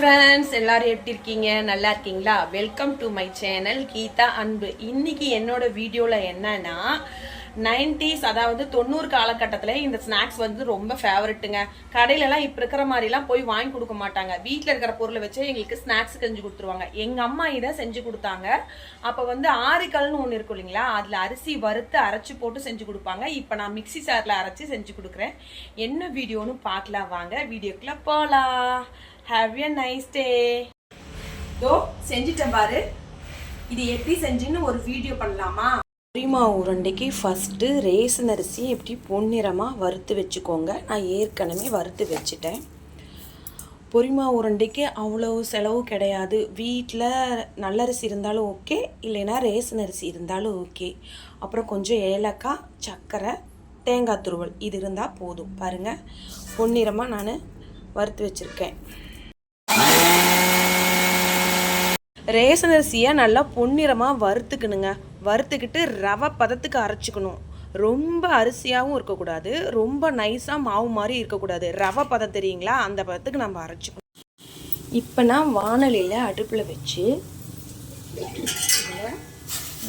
Friends எல்லாரும் எப்படி இருக்கீங்க? நல்லா இருக்கீங்களா? Welcome to my channel Geetha Anbu. இன்னைக்கு என்னோட வீடியோவில் என்னன்னா நைன்டிஸ் அதாவது தொண்ணூறு காலகட்டத்தில் இந்த ஸ்நாக்ஸ் வந்து ரொம்ப ஃபேவரட்டுங்க கடையிலலாம் இப்போ இருக்கிற மாதிரிலாம் போய் வாங்கி கொடுக்க மாட்டாங்க. வீட்டில் இருக்கிற பொருளை வச்சு எங்களுக்கு ஸ்நாக்ஸ் செஞ்சு கொடுத்துருவாங்க. எங்கள் அம்மா இதை செஞ்சு கொடுத்தாங்க. அப்போ வந்து ஆரிக்கல்னு ஒன்று இருக்கும் இல்லைங்களா? அதில் அரிசி வறுத்து அரைச்சி போட்டு செஞ்சு கொடுப்பாங்க. இப்போ நான் மிக்ஸி சாரில் அரைச்சி செஞ்சு கொடுக்குறேன். என்ன வீடியோன்னு பார்க்கலாம் வாங்க. வீடியோக்குள்ளே போகலாம் ஹாவ் எ நைஸ் டே தோ செஞ்சிட்டேன் பாரு. இது எப்படி செஞ்சுன்னு ஒரு வீடியோ பண்ணலாமா? புரிமா உருண்டைக்கு? ஃபஸ்ட்டு ரேசன் அரிசி எப்படி பொன்னிறமாக வறுத்து வச்சுக்கோங்க. நான் ஏற்கனவே வறுத்து வச்சுட்டேன். பொரிமா உருண்டைக்கு? அவ்வளோ செலவு கிடையாது. வீட்டில் நல்லரிசி இருந்தாலும் ஓகே இல்லைன்னா ரேசன் அரிசி இருந்தாலும் ஓகே. அப்புறம் கொஞ்சம் ஏலக்காய் சர்க்கரை தேங்காய் துருவல். இது இருந்தால் போதும். பாருங்கள் பொன்னிறமாக நான் வறுத்து வச்சுருக்கேன். ரேசன் அரிசியை நல்லா பொன்னிறமாக வறுத்துக்கணுங்க. வறுத்துக்கிட்டு ரவை பதத்துக்கு அரைச்சிக்கணும். ரொம்ப அரிசியாகவும் இருக்கக்கூடாது. ரொம்ப நைஸாக மாவு மாதிரி இருக்கக்கூடாது. ரவை பதம் தெரியுங்களா? அந்த பதத்துக்கு நம்ம அரைச்சிக்கணும். இப்போ நான் வானலியில் அடுப்பில் வச்சு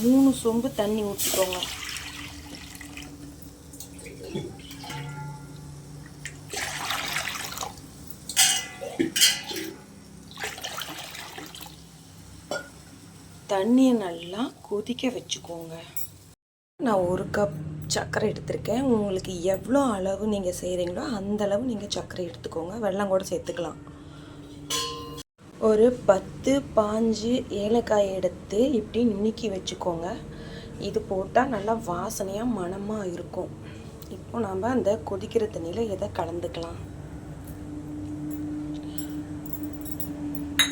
மூணு சொம்பு தண்ணி ஊற்றிக்கோங்க தண்ணியை நல்லா கொதிக்க வச்சுக்கோங்க. நான் ஒரு கப் சர்க்கரை எடுத்திருக்கேன். உங்களுக்கு எவ்வளோ அளவு நீங்கள் செய்கிறீங்களோ அந்த அளவு நீங்கள் சர்க்கரை எடுத்துக்கோங்க. வெள்ளம் கூட சேர்த்துக்கலாம். ஒரு பத்து பாஞ்சு ஏலக்காய் எடுத்து இப்படி நுணுக்கி வச்சுக்கோங்க. இது போட்டால் நல்லா வாசனையாக மணமாக இருக்கும். இப்போ நாம் அந்த கொதிக்கிற தண்ணியில் எதை கலந்துக்கலாம்?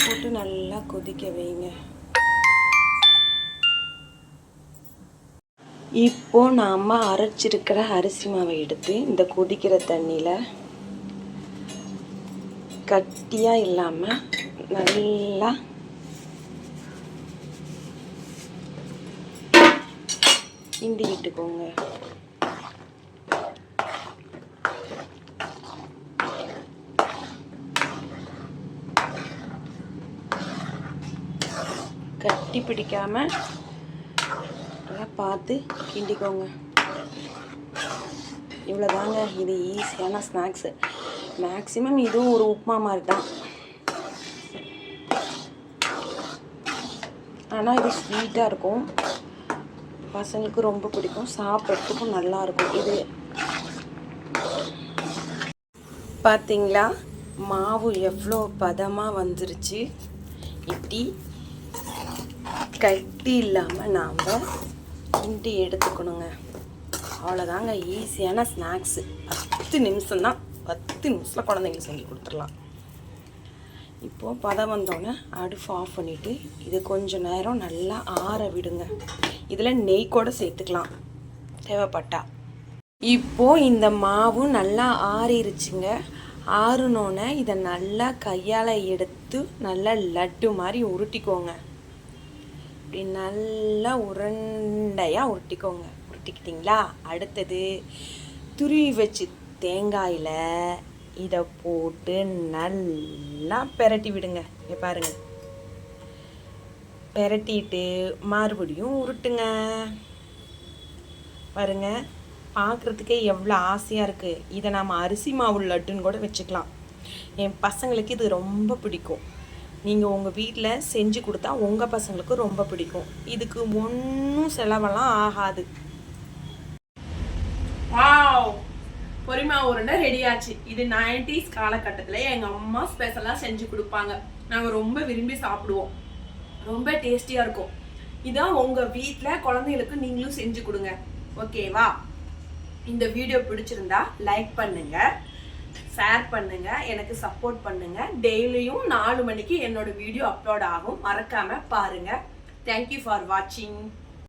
போட்டு நல்லா கொதிக்க வைங்க. இப்போ நாம் அரைச்சிருக்கிற அரிசி மாவை எடுத்து இந்த கொதிக்கிற தண்ணியில் கட்டியாக இல்லாமல் நல்லா கிண்டி விட்டுக்கோங்க. கட்டி பிடிக்காமல் பார்த்து கிண்டிக்கோங்க. இவ்வளோதாங்க இது ஈஸியான ஸ்நாக்ஸு மேக்ஸிமம் இதுவும் ஒரு உப்புமா மாதிரி தான் ஆனால் இது ஸ்வீட்டாக இருக்கும். பசங்களுக்கு ரொம்ப பிடிக்கும். சாப்பிட்றதுக்கும் நல்லாயிருக்கும் இது பார்த்தீங்களா மாவு எவ்வளோ பதமாக வந்துருச்சு. இப்படி கட்டி இல்லாமல் நாம் கிண்டி எடுத்துக்கணுங்க. அவ்வளோதாங்க ஈஸியான ஸ்நாக்ஸு பத்து நிமிஷம்தான். பத்து நிமிஷத்தில் குழந்தைங்களுக்கு செஞ்சு கொடுத்துடலாம். இப்போது பதம் வந்தோடனே அடுப்பு ஆஃப் பண்ணிவிட்டு இது கொஞ்சம் நேரம் நல்லா ஆற விடுங்க. இதில் நெய் கூட சேர்த்துக்கலாம். தேவைப்பட்டா. இப்போது இந்த மாவு நல்லா ஆறிருச்சுங்க. ஆறுனோடனே இதை நல்லா கையால் எடுத்து நல்லா லட்டு மாதிரி உருட்டிக்கோங்க. இப்படி நல்லா உருண்டையாக உருட்டிக்கோங்க. உருட்டிக்கிட்டிங்களா? அடுத்தது துருவி வச்சு தேங்காயில் இதை போட்டு நல்லா பெரட்டி விடுங்க. பாருங்கள் பாருங்க. பெரட்டிட்டு மறுபடியும் உருட்டுங்க. பாருங்க. பார்க்குறதுக்கே எவ்வளோ ஆசையாக இருக்குது இதை நாம் அரிசி மாவு லட்டுன்னு கூட வச்சுக்கலாம். என் பசங்களுக்கு இது ரொம்ப பிடிக்கும். நீங்கள் உங்கள் வீட்டில் செஞ்சு கொடுத்தா உங்கள் பசங்களுக்கு ரொம்ப பிடிக்கும். இதுக்கு ஒன்றும் செலவெல்லாம் ஆகாது. வாவ்! பொரிமா உருண்டை ரெடி ஆச்சு இது நைன்டிஸ் காலகட்டத்தில் எங்கள் அம்மா ஸ்பெஷலாக செஞ்சு கொடுப்பாங்க. நாங்கள் ரொம்ப விரும்பி சாப்பிடுவோம். ரொம்ப டேஸ்டியாக இருக்கும். இதான் உங்கள் வீட்டில் குழந்தைங்களுக்கு நீங்களும் செஞ்சு கொடுங்க. ஓகேவா? இந்த வீடியோ பிடிச்சிருந்தா லைக் பண்ணுங்கள் ஷேர் பண்ணுங்க எனக்கு சப்போர்ட் பண்ணுங்க. டெய்லியும் நாலு மணிக்கு என்னோட வீடியோ அப்லோட் ஆகும். மறக்காம பாருங்க. தேங்க்யூ ஃபார் வாட்சிங்